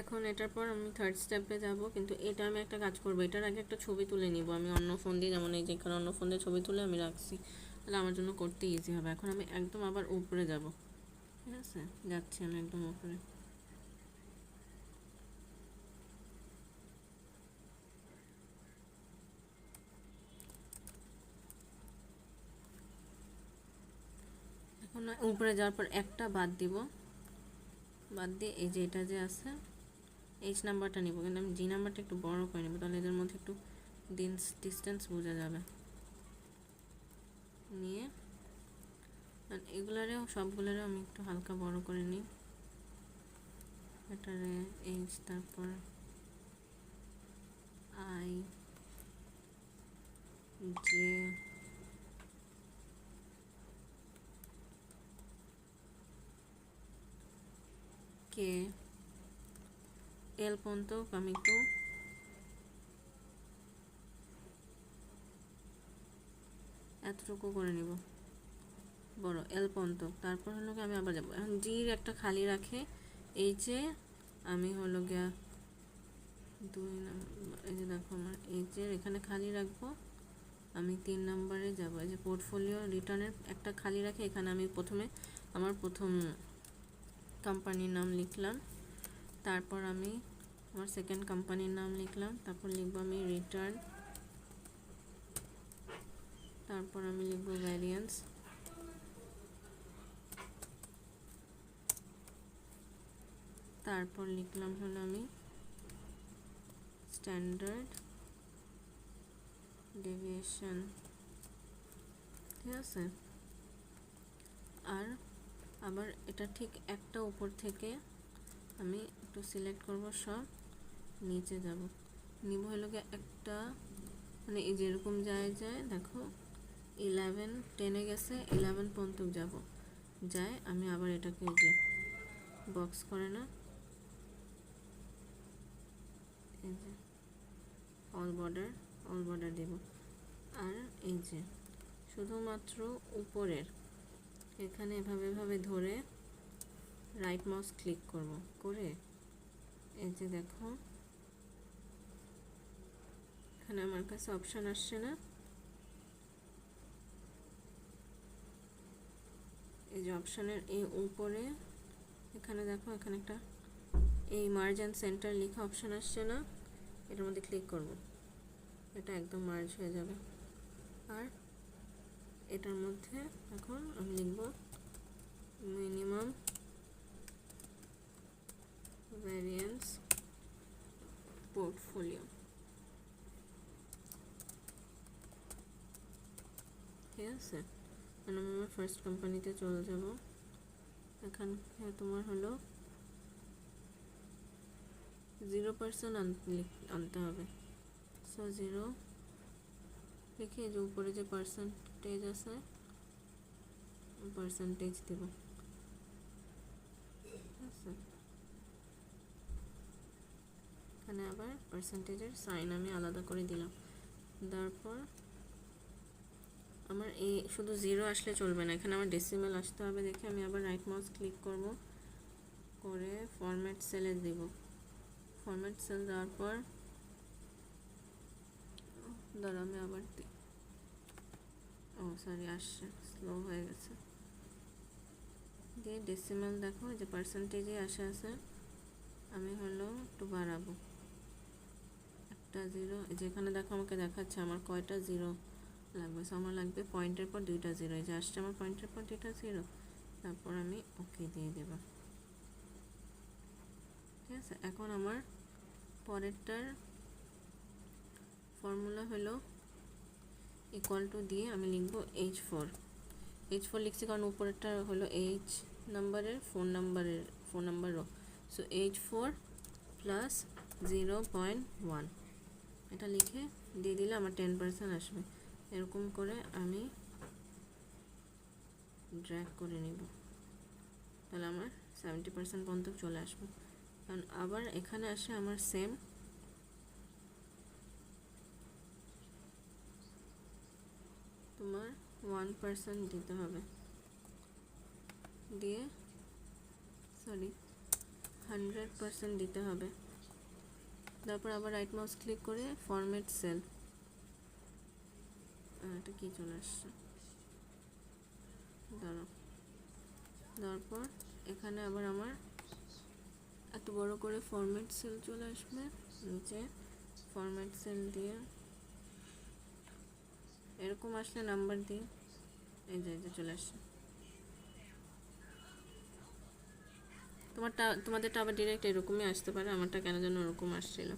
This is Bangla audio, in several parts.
এখন এটার পর আমি থার্ড স্টেপে যাব, কিন্তু এটা আমি একটা কাজ করব। এটার আগে একটা ছবি তুলে নিব। আমি অন্য ফোন দিয়ে, যেমন এই যে এখানে অন্য ফোন দিয়ে ছবি তুলে আমি রাখছি, তাহলে আমার জন্য করতে ইজি হবে। এখন আমি একদম আবার উপরে যাব। ঠিক আছে? যাচ্ছি আমি একদম উপরে। এখন উপরে যাওয়ার পর একটা বাদ দিব। বাদ দিয়ে এই যে এটা যে আছে এইচ নাম্বারটা নিব, কিন্তু আমি জি নাম্বারটা একটু বড় করে নেব, তাহলে এদের মধ্যে একটু ডিস্টেন্স বোঝা যাবে। নিয়ে, আর এগুলারেও, সবগুলোরেও আমি একটু হালকা বড় করে নিই। এটারে এইচ তারপর আই জে কে পর্যন্ত আমি একটু এতটুকু করে নিব। বড় এল পর্যন্ত তারপর হলো গিয়ে আমি আবার যাব। এখন জির একটা খালি রাখে। এই যে আমি হলো গিয়া দুই নম্বর এই যে দেখো আমার এই যে এখানে খালি রাখব। আমি তিন নম্বরে যাব। এই যে পোর্টফোলিও রিটার্নের একটা খালি রাখে। এখানে আমি প্রথমে আমার প্রথম কোম্পানির নাম লিখলাম। তারপর আমি আমার সেকেন্ড কোম্পানির নাম লিখলাম, তারপর লিখব আমি রিটার্ন তারপর আমি লিখব ভ্যারিয়েন্স তারপর লিখলাম হলো আমি স্ট্যান্ডার্ড ডেভিয়েশন ঠিক আছে? আর আবার এটা ঠিক একটা উপর থেকে আমি একটু সিলেক্ট করব সব, নিচে যাব। নিব হলো একটা মানে এই যেরকম যায় যায়, দেখো ইলেভেন টেনে গেছে ইলেভেন পর্যন্ত যাব। যায়, আমি আবার এটাকে যে বক্স করে না, এই যে অল বর্ডার অল বর্ডার দেব। আর এই যে, শুধুমাত্র উপরের, এখানে এভাবে এভাবে ধরে রাইট মাউস ক্লিক করব। করে এই যে দেখো। এখানে আমার কাছে অপশান আসছে না। এই যে অপশানের এই উপরে, এখানে দেখো, এখানে একটা এই মার্জ সেন্টার লেখা অপশান আসছে না। এটার মধ্যে ক্লিক করব। এটা একদম মার্জ হয়ে যাবে। আর এটার মধ্যে এখন আমি লিখব মিনিমাম ভ্যারিয়েন্স পোর্টফোলিও ঠিক আছে? এখন আমি আমার ফার্স্ট কোম্পানিতে চলে যাব। এখানে তোমার হলো জিরো পার্সেন্ট আনতে হবে। সো জিরো লিখে যে উপরে যে পার্সেন্টেজ আছে পার্সেন্টেজ দেব। আছে? এখানে আবার পার্সেন্টেজের সাইন আমি আলাদা করে দিলাম। তারপর আমার এই শুধু জিরো আসলে চলবে না, এখানে আমার ডেসিমেল আসতে হবে দেখে আমি আবার রাইট মাউস ক্লিক করব, করে ফরম্যাট সেলে দেব। ফরম্যাট সেল দেওয়ার পর দাঁড়া আমি আবার দিই ও সরি আসছে স্লো হয়ে গেছে। দিয়ে ডেসিমাল দেখো যে পার্সেন্টেজে আসে আছে, আমি হলো একটু বাড়াবো। একটা জিরো যেখানে দেখো আমাকে দেখাচ্ছে আমার কয়টা জিরো লাগবে। সো আমার লাগবে পয়েন্টের পর দুইটা জিরো এই যে আসছে আমার পয়েন্টের পর দুইটা জিরো তারপর আমি ওকে দিয়ে দেব। ঠিক আছে? এখন আমার পরেরটার ফর্মুলা হলো ইকুয়াল টু দিয়ে আমি লিখব এইচ ফোর এইচ ফোর লিখছি কারণ উপরেরটা হলো এইচ নাম্বারের ফোন নাম্বারের ফোন নাম্বারও so H four plus zero point one এটা লিখে দিয়ে দিলে আমার টেন পার্সেন্ট আসবে। এরকম করে আমি ড্র্যাগ করে নিব। তাহলে আমার সেভেন্টি পার্সেন্ট পর্যন্ত চলে আসবে। কারণ আবার এখানে আসে আমার সেম তোমার ওয়ান পার্সেন্ট দিতে হবে। দিয়ে সরি হান্ড্রেড পার্সেন্ট দিতে হবে। তারপর আবার রাইট মাউস ক্লিক করে ফরম্যাট সেল এটা কি চলে আসছে? দাঁড়াও। তারপর এখানে আবার আমার এত বড় করে ফরম্যাট সেল চলে আসবে। নিচে ফরম্যাট সেল দিয়ে এরকম আসলে নাম্বার দিয়ে এই যে চলে আসছে। তোমারটা, তোমাদেরটা আবার ডিরেক্ট এরকমই আসতে পারে, আমারটা কেন যেন ওরকম আসছিল।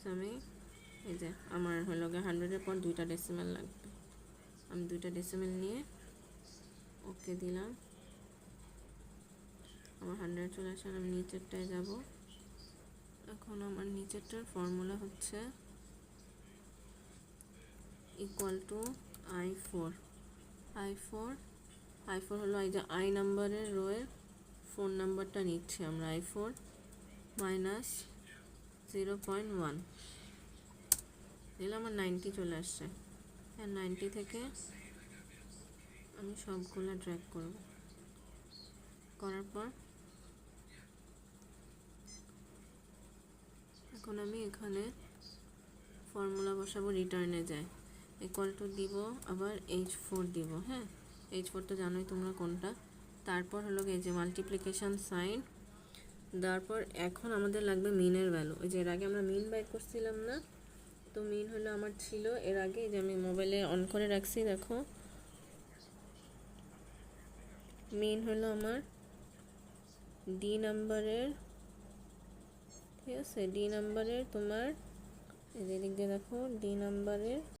So আমি এই যে আমার হলো গিয়ে হান্ড্রেডের পর দুইটা ডেসিমেল লাগবে। আমি দুইটা ডেসিমেল নিয়ে ওকে দিলাম। আমার হান্ড্রেড চলে আসে, আমি নিচেরটায় যাব। এখন আমার নিচেরটার ফর্মুলা হচ্ছে equal to I four I four I four হলো এই যে আই নাম্বারের রোয়ের ফোন নাম্বারটা নিচ্ছি আমরা I four minus zero point one দিলে আমার নাইনটি চলে আসছে। হ্যাঁ নাইনটি থেকে আমি সবগুলো ড্র্যাগ করব। করার পর এখন আমি এখানে ফর্মুলা বসাবো রিটার্নে যায়। ইকুয়াল টু দিব, আবার এইচ ফোর দিব হ্যাঁ? এইচ ফোর তো জানোই তোমরা কোনটা? তারপর হলো এই যে মাল্টিপ্লিকেশান সাইন তারপর এখন আমাদের লাগবে মিনের ভ্যালু ওই যে এর আগে আমরা মিন বাই করছিলাম না, তো মিন হলো আমার ছিল, এর আগে যে আমি মোবাইলে অন করে রাখছি, দেখো। মিন হলো আমার ডি নাম্বারের ঠিক আছে? ডি নাম্বারের তোমার, এই যে দিক দিয়ে দেখো ডি নাম্বারের